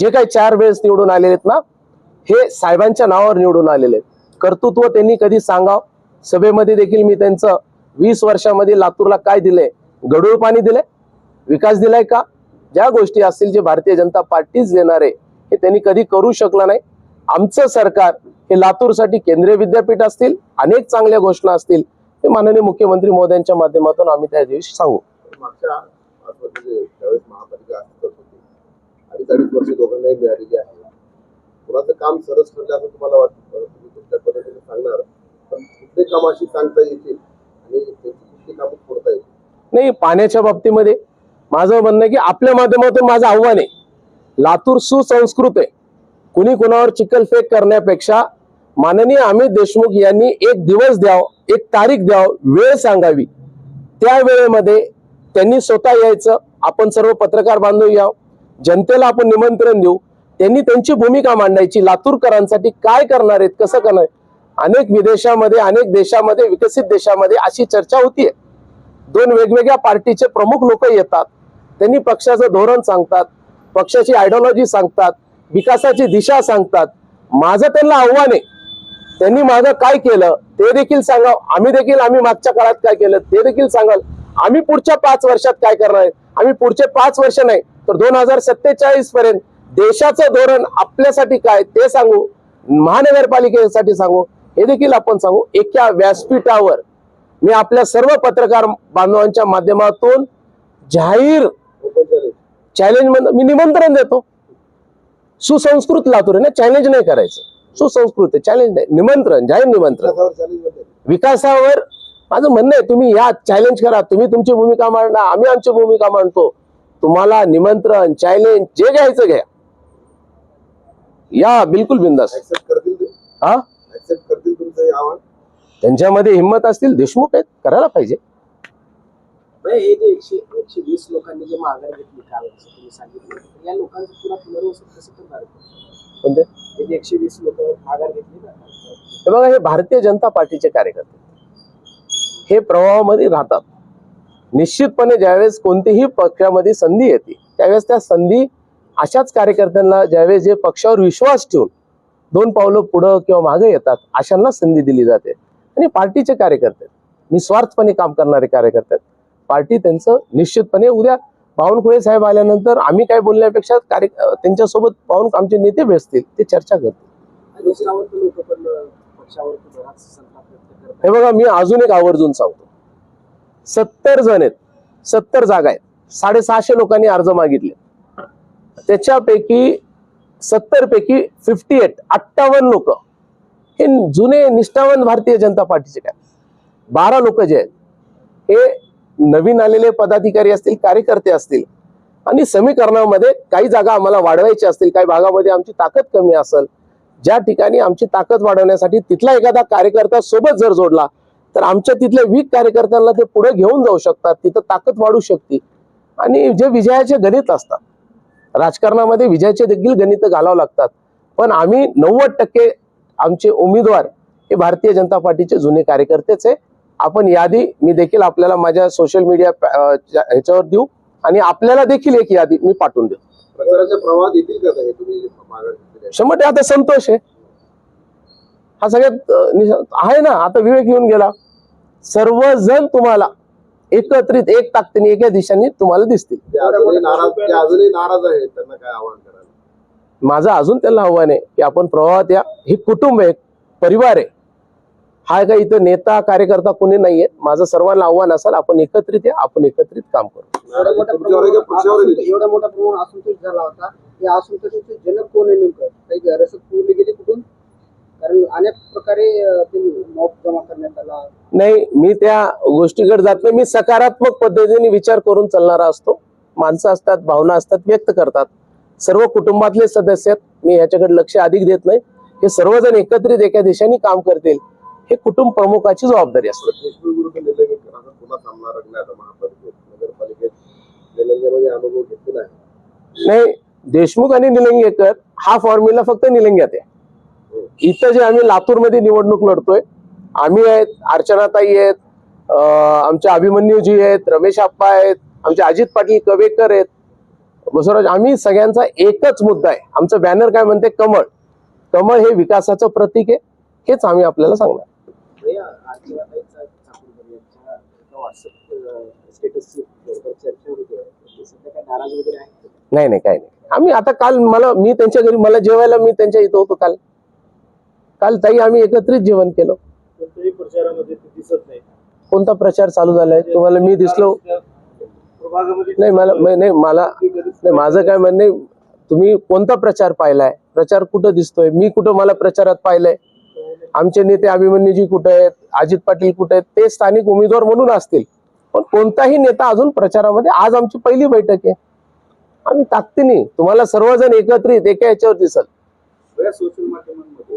जे काही चार वेळेस निवडून आलेले आहेत ना हे साहेबांच्या नावावर निवडून आलेले आहेत. कर्तृत्व त्यांनी कधी सांगाव? सभेमध्ये देखील मी त्यांचं वीस वर्षामध्ये लातूरला काय दिले गडूळ पाणी दिले विकास दिलाय का? ज्या गोष्टी असतील जे भारतीय जनता पार्टीच देणार आहे हे त्यांनी कधी करू शकलं नाही. आमचं सरकार हे लातूरसाठी केंद्रीय विद्यापीठ असतील अनेक चांगल्या घोषणा असतील ते माननीय मुख्यमंत्री मोद्यांच्या माध्यमातून आम्ही त्या दिवशी सांगू मागच्या पाच वर्ष जे त्यावेळेस महापालिका अस्तित्वात होती अडीच अडीच वर्ष दोघांनाही मिळालेली आहे. कुणाचं काम सरस ठरलं असं तुम्हाला वाटतं? तुम्ही तुमच्या पद्धतीने सांगणार. पण कुठले काम अशी सांगता येतील आणि कुठली कामं फोडता येतील? नाही पाण्याच्या बाबतीमध्ये माझं म्हणणं आहे की आपल्या माध्यमातून माझं आव्हान आहे. लातूर सुसंस्कृत आहे. कुणी कुणावर चिखलफेक करण्यापेक्षा माननीय अमित देशमुख यांनी एक दिवस द्याव एक तारीख द्याव वेळ सांगावी. त्या वेळेमध्ये त्यांनी स्वतः यायचं. आपण सर्व पत्रकार बांधव याव. जनतेला आपण निमंत्रण देऊ. त्यांनी त्यांची भूमिका मांडायची. लातूरकरांसाठी काय करणार आहेत कसं करणार अनेक विदेशामध्ये अनेक देशामध्ये विकसित देशामध्ये अशी चर्चा होतीये. दोन वेगवेगळ्या पार्टीचे प्रमुख लोक येतात. त्यांनी पक्षाचं धोरण सांगतात पक्षाची आयडिओलॉजी सांगतात विकासाची दिशा सांगतात. माझं त्यांना आव्हान आहे. त्यांनी माझं काय केलं ते देखील सांगा आम्ही देखील आम्ही मागच्या काळात काय केलं ते देखील सांगाल आम्ही पुढच्या पाच वर्षात काय करणार आहे? आम्ही पुढचे पाच वर्ष नाही तर दोन हजार सत्तेचाळीस पर्यंत देशाचं धोरण आपल्यासाठी काय ते सांगू महानगरपालिकेसाठी सांगू हे देखील आपण सांगू एका व्यासपीठावर मी आपल्या सर्व पत्रकार बांधवांच्या माध्यमातून जाहीर चॅलेंज मी निमंत्रण देतो. सुसंस्कृत लातूर आहे ना चॅलेंज नाही करायचं. सुसंस्कृत आहे चॅलेंज नाही निमंत्रण जाहीर निमंत्रण. विकासावर विकासावर माझं म्हणणं आहे तुम्ही या चॅलेंज करा तुम्ही तुमची भूमिका मांडा आम्ही आमची भूमिका मांडतो. तुम्हाला निमंत्रण चॅलेंज जे घ्यायचं घ्या. या बिलकुल बिंदास. हा? त्यांच्यामध्ये हिंमत असतील देशमुख आहेत करायला पाहिजे. बरं, हे जे एकशे एकशे वीस लोकांनी जे माघार घेतली काल असं तुम्ही सांगितलं तर या लोकांचं पुन्हा पुनर्वसन कसं करणार कोणते? हे जे एकशे वीस लोक माघार घेतली ना हे बघा हे भारतीय जनता पार्टीचे कार्यकर्ते. हे प्रवाहामध्ये राहतात. निश्चितपणे ज्यावेळेस कोणतीही पक्षामध्ये संधी येते त्यावेळेस त्या संधी अशाच कार्यकर्त्यांना ज्यावेळेस जे पक्षावर विश्वास ठेवून दोन पावलं पुढं किंवा मागे येतात अशांना संधी दिली जाते आणि पार्टीचे कार्यकर्ते. निस्वार्थपणे काम करणारे कार्यकर्ते. पार्टी त्यांचं निश्चितपणे उद्या बावनकुळे साहेब आल्यानंतर आम्ही काय बोलण्यापेक्षा कार्य त्यांच्यासोबत पाहून आमचे नेते भेटतील ते चर्चा करतील हे बघा मी अजून एक आवर्जून सांगतो सत्तर जण आहेत. सत्तर जागा आहेत. साडेसहाशे लोकांनी अर्ज मागितले. त्याच्यापैकी सत्तर पैकी फिफ्टी एट अठ्ठावन्न लोक. हे जुने निष्ठावंत भारतीय जनता पार्टीचे काय? बारा लोक जे आहेत हे नवीन आलेले पदाधिकारी असतील कार्यकर्ते असतील आणि समीकरणामध्ये काही जागा आम्हाला वाढवायची असतील काही भागामध्ये आमची ताकद कमी असेल ज्या ठिकाणी आमची ताकद वाढवण्यासाठी तिथला एखादा कार्यकर्ता सोबत जर जोडला तर आमच्या तिथल्या वीक कार्यकर्त्यांना ते पुढे घेऊन जाऊ शकतात तिथं ताकद वाढू शकते. आणि जे विजयाचे गणित असतात राजकारणामध्ये विजयाचे देखील गणित घालावं लागतात. पण आम्ही नव्वद टक्के आमचे उमेदवार हे भारतीय जनता पार्टीचे जुने कार्यकर्तेच आहे. आपण यादी मी देखील आपल्याला माझ्या सोशल मीडिया ह्याच्यावर देऊ आणि आपल्याला देखील एक यादी मी पाठवून देऊ. शंभर आता संतोष आहे. हा सगळ्यात आहे ना आता विवेक येऊन गेला. सर्वजण तुम्हाला एकत्रित एक ताकदीने एका दिशाने तुम्हाला दिसतील. जे अजूनही नाराज जे अजूनही नाराज आहेत त्यांना काय आव्हान करायला. माझं अजून त्यांना आव्हान आहे की आपण प्रवाहात या. हे कुटुंब आहे परिवार आहे. हा काही इथं नेता कार्यकर्ता कोणी नाहीये. माझं सर्वांना आव्हान असेल आपण एकत्रित या आपण एकत्रित काम करू. प्रमाणात पक्षावर आहे? असंतोष- झाला होता. या असंतोषाचे जनक कोण आहे नेमकं? काही रसद पुरली गेली कुठून? कारण अनेक प्रकारे अं, ते मॉब जमा करण्यात आला. नाही मी त्या गोष्टीकडे जात नाही. मी सकारात्मक पद्धतीने विचार करून चालणारा असतो. माणसं असतात भावना असतात व्यक्त करतात. सर्व कुटुंबातले सदस्य आहेत. मी ह्याच्याकडे लक्ष अधिक देत नाही. हे सर्वजण एकत्रित एका दिशेने काम करतील. हे कुटुंब प्रमुखाची जबाबदारी असते. नाही देशमुख आणि निलंगेकर हा फॉर्म्युला फक्त निलंग्यात आहे. इथं जे आम्ही लातूरमध्ये निवडणूक लढतोय आम्ही आहेत अर्चनाताई आहेत आमच्या आमचे अभिमन्यूजी आहेत रमेश आप्पा आहेत आमचे अजित पाटील कवेकर आहेत. बसवराज आम्ही सगळ्यांचा एकच मुद्दा आहे. आमचं बॅनर काय म्हणते? कमळ. कमळ हे विकासाचं प्रतीक आहे. हेच आम्ही आपल्याला सांगणार. नाही नाही काही नाही. आम्ही आता काल मला मी त्यांच्या घरी मला जेवायला मी त्यांच्या इथं होतो काल. काल ताई आम्ही एकत्रित जेवण केलं. कोणत्याही प्रचारामध्ये ते दिसत नाही. कोणता प्रचार चालू झालाय? तुम्हाला मी दिसलो. नाही मला नाही मला नाही माझं काय म्हणणे तुम्ही कोणता प्रचार पाहिलाय? प्रचार कुठं दिसतोय? मी कुठं मला प्रचारात पाहिलंय? आमचे नेते अभिमन्यूजी कुठे आहेत? अजित पाटील कुठे आहेत? ते स्थानिक उमेदवार म्हणून असतील. पण कोणताही नेता अजून प्रचारामध्ये आज आमची पहिली बैठक आहे. आम्ही ताकदीने तुम्हाला सर्वजण एकत्रित एका याच्यावर दिसल. सोशल माध्यमांमध्ये.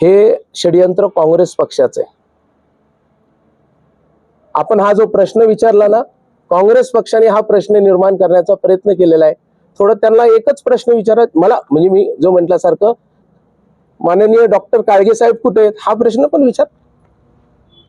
हे षडयंत्र काँग्रेस पक्षाचे आपण हा जो प्रश्न विचारला ना काँग्रेस पक्षाने हा प्रश्न निर्माण करण्याचा प्रयत्न केलेला आहे. थोडं त्यांना एकच प्रश्न विचारत मला म्हणजे मी जो म्हटल्यासारखं माननीय डॉक्टर काळगे साहेब कुठे आहेत? हा प्रश्न पण विचार.